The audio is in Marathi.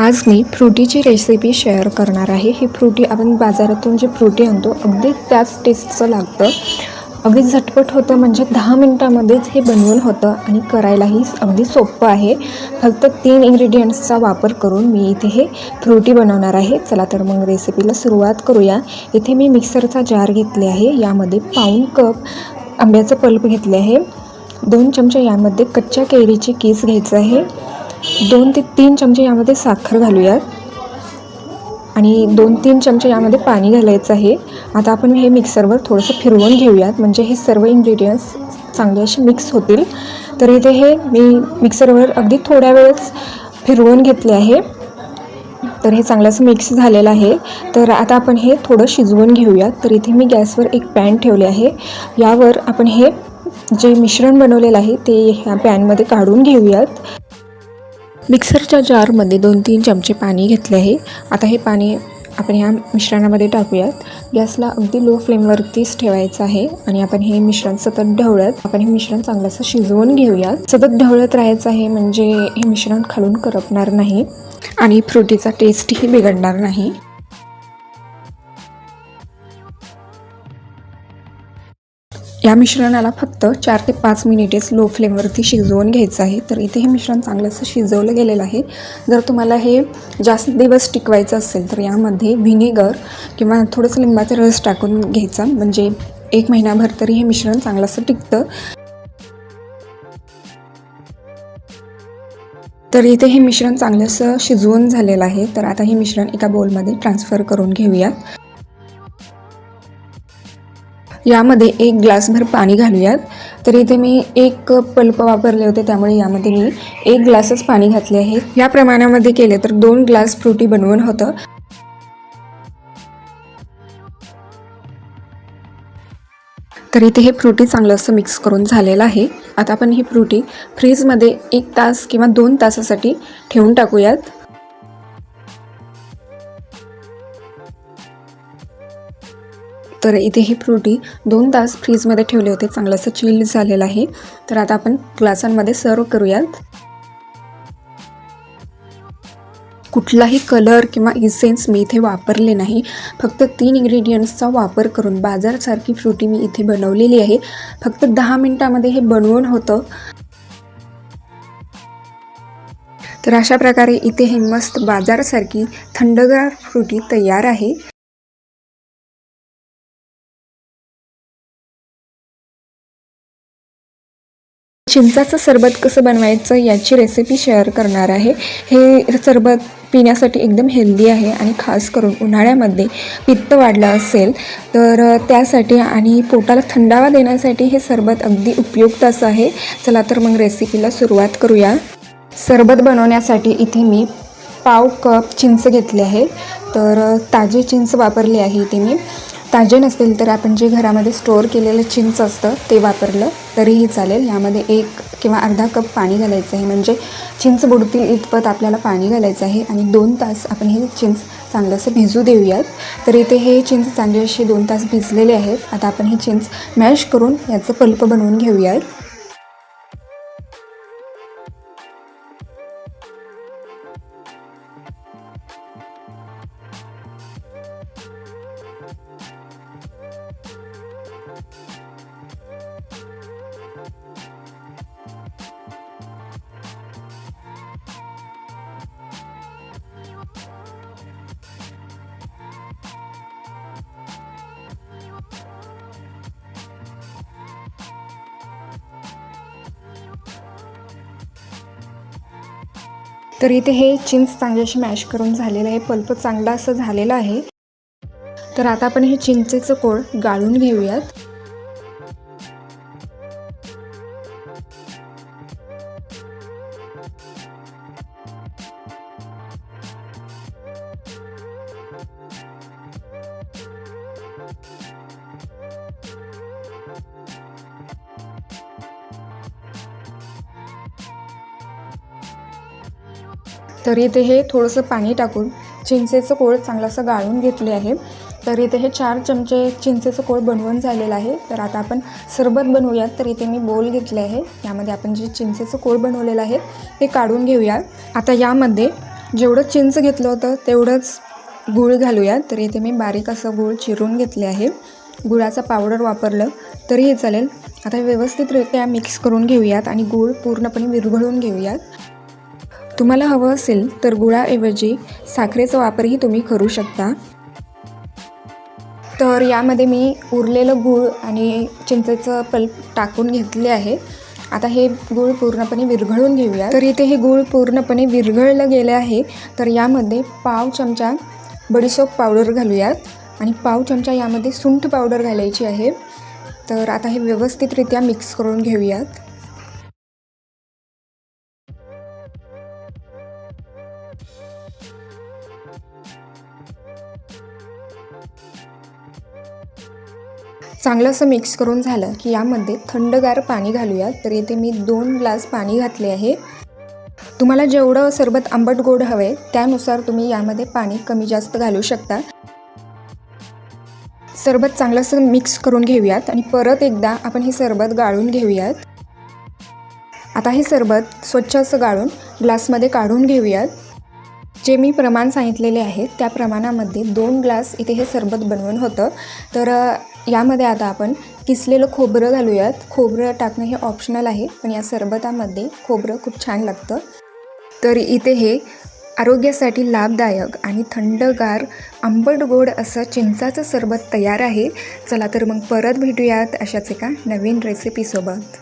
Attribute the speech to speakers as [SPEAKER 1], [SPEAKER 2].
[SPEAKER 1] आज मी फ्रुटीची रेसिपी शेअर करणार आहे. ही फ्रुटी आपण बाजारातून जे फ्रुटी आणतो अगदी त्याच टेस्टचं लागतं. अगदी झटपट होतं म्हणजे दहा मिनटामध्येच हे बनवून होतं आणि करायलाही अगदी सोपं आहे. फक्त तीन इन्ग्रेडियंट्सचा वापर करून मी इथे हे फ्रुटी बनवणार आहे. चला तर मग रेसिपीला सुरुवात करूया. इथे मी मिक्सरचा जार घेतले आहे. यामध्ये पाऊन कप आंब्याचं पल्प घेतले आहे. दोन चमचे यामध्ये कच्च्या कैरीची केस घ्यायचं आहे. दोन ते तीन चमचे यामध्ये साखर घालूयात. आणि दोन तीन चमचे यामध्ये पाणी घालायचं आहे. आता आपण हे मिक्सरवर थोडंसं फिरवून घेऊयात. म्हणजे हे सर्व इन्ग्रेडियंट्स चांगले असे मिक्स होतील. तर इथे हे मी मिक्सरवर अगदी थोड्या वेळच फिरवून घेतले आहे. तर हे चांगलं असं मिक्स झालेलं आहे. तर आता आपण हे थोडं शिजवून घेऊयात. तर इथे मी गॅसवर एक पॅन ठेवले आहे. यावर आपण हे जे मिश्रण बनवलेलं आहे ते ह्या पॅनमध्ये काढून घेऊयात. मिक्सरच्या जारमध्ये दोन तीन चमचे पाणी घेतले आहे. आता हे पाणी आपण ह्या मिश्रणामध्ये टाकूयात. गॅसला अगदी लो फ्लेमवरतीच ठेवायचं आहे आणि आपण हे मिश्रण सतत ढवळत आपण हे मिश्रण चांगलंसं शिजवून घेऊयात. सतत ढवळत राहायचं आहे म्हणजे हे मिश्रण खालून करपणार नाही आणि फ्रुटीचा टेस्टही बिघडणार नाही. या मिश्रणाला फक्त चार ते पाच मिनिटेच लो फ्लेमवरती शिजवून घ्यायचं आहे. तर इथे हे मिश्रण चांगलंसं शिजवलं गेलेलं आहे. जर तुम्हाला हे जास्त दिवस टिकवायचं असेल तर यामध्ये व्हिनेगर किंवा थोडंसं लिंबाचा रस टाकून घ्यायचा. म्हणजे एक महिनाभर तरी हे मिश्रण चांगलंसं टिकतं. तर इथे हे मिश्रण चांगलंसं शिजवून झालेलं आहे. तर आता हे मिश्रण एका बोलमध्ये ट्रान्सफर करून घेऊयात यामध्ये एक ग्लासभर पाणी घालूयात. तर इथे मी एक कप पल्प वापरले होते त्यामुळे यामध्ये मी एक ग्लासच पाणी घातले आहे. या प्रमाणामध्ये केले तर दोन ग्लास फ्रुटी बनवून होतं. तर इथे हे फ्रुटी चांगलं असं मिक्स करून झालेलं आहे. आता आपण ही फ्रुटी फ्रीजमध्ये एक तास किंवा दोन तासासाठी ठेवून टाकूयात. तर इथे ही फ्रुटी दोन तास फ्रीजमध्ये ठेवले होते. चांगलं असं चिल झालेलं आहे. तर आता आपण ग्लासांमध्ये सर्व करूयात. कुठलाही कलर किंवा इसेन्स मी इथे वापरले नाही. फक्त तीन इन्ग्रेडियंट्सचा वापर करून बाजारसारखी फ्रुटी मी इथे बनवलेली आहे. फक्त दहा मिनटामध्ये हे बनवून होतं. तर अशा प्रकारे इथे हे मस्त बाजारसारखी थंडगार फ्रुटी तयार आहे. चिंचाचं सरबत कसं बनवायचं याची रेसिपी शेअर करणार आहे. हे सरबत पिण्यासाठी एकदम हेल्दी आहे आणि खास करून उन्हाळ्यामध्ये पित्त वाढलं असेल तर त्यासाठी आणि पोटाला थंडावा देण्यासाठी हे सरबत अगदी उपयुक्त असं आहे. चला तर मग रेसिपीला सुरुवात करूया. सरबत बनवण्यासाठी इथे मी पाव कप चिंच घेतले आहे. तर ताजी चिंच वापरली आहे इथे मी. ताजे नसतील तर आपण जे घरामध्ये स्टोअर केलेलं चिंच असतं ते वापरलं तरीही चालेल. यामध्ये एक किंवा अर्धा कप पाणी घालायचं आहे. म्हणजे चिंच बुडतील इतपत आपल्याला पाणी घालायचं आहे आणि दोन तास आपण हे चिंच चांगलं असं भिजू देऊयात. तर इथे हे चिंच चांगले असे दोन तास भिजलेले आहेत. आता आपण हे चिंच मॅश करून याचं पल्प बनवून घेऊयात. तर इथे हे चिंच चांगली अशी मॅश करून झालेलं आहे. पल्प चांगला असं झालेला आहे. तर आता आपण हे चिंचेचं कोळ गाळून घेऊयात. तर इथे हे थोडंसं पाणी टाकून चिंचेचं कोळ चांगलं असं गाळून घेतले आहे. तर इथे हे चार चमचे चिंचेचं कोळ बनवून झालेलं आहे. तर आता आपण सरबत बनवूयात. तर इथे मी बोल घेतले आहे. यामध्ये आपण जे चिंचेचं कोळ बनवलेलं आहे ते काढून घेऊयात. आता यामध्ये जेवढं चिंच घेतलं होतं तेवढंच गूळ घालूयात. तर इथे मी बारीक असं गूळ चिरून घेतले आहे. गुळाचा पावडर वापरलं तरीही चालेल. आता व्यवस्थितरित्या मिक्स करून घेऊयात आणि गूळ पूर्णपणे विरघळून घेऊयात. तुम्हाला हवं असेल तर गुळाऐवजी साखरेचा वापरही तुम्ही करू शकता. तर यामध्ये मी उरलेलं गूळ आणि चिंचेचं पल्प टाकून घेतले आहे. आता हे गूळ पूर्णपणे विरघळून घेऊया तर इथे हे गूळ पूर्णपणे विरघळलं गेलं आहे. तर यामध्ये पाव चमचा बडीशोप पावडर घालूयात आणि पाव चमचा यामध्ये सुंठ पावडर घालायची आहे. तर आता हे व्यवस्थितरित्या मिक्स करून घेऊयात. चांगलं असं मिक्स करून झालं की यामध्ये थंडगार पाणी घालूयात. तर इथे मी दोन ग्लास पाणी घातले आहे. तुम्हाला जेवढं सरबत आंबट गोड हवे त्यानुसार तुम्ही यामध्ये पाणी कमी जास्त घालू शकता. सरबत चांगलं असं मिक्स करून घेऊयात आणि परत एकदा आपण हे सरबत गाळून घेऊयात. आता हे सरबत स्वच्छ असं गाळून ग्लासमध्ये काढून घेऊयात. जे मी प्रमाण सांगितलेले आहे त्या प्रमाणामध्ये दोन ग्लास इथे हे सरबत बनवून होतं. तर यामध्ये आता आपण किसलेलं खोबरं घालूयात. खोबरं टाकणं हे ऑप्शनल आहे पण या सरबतामध्ये खोबरं खूप छान लागतं. तर इथे हे आरोग्यासाठी लाभदायक आणि थंडगार आंबट गोड असं चिंचाचं सरबत तयार आहे. चला तर मग परत भेटूयात अशाच एका नवीन रेसिपीसोबत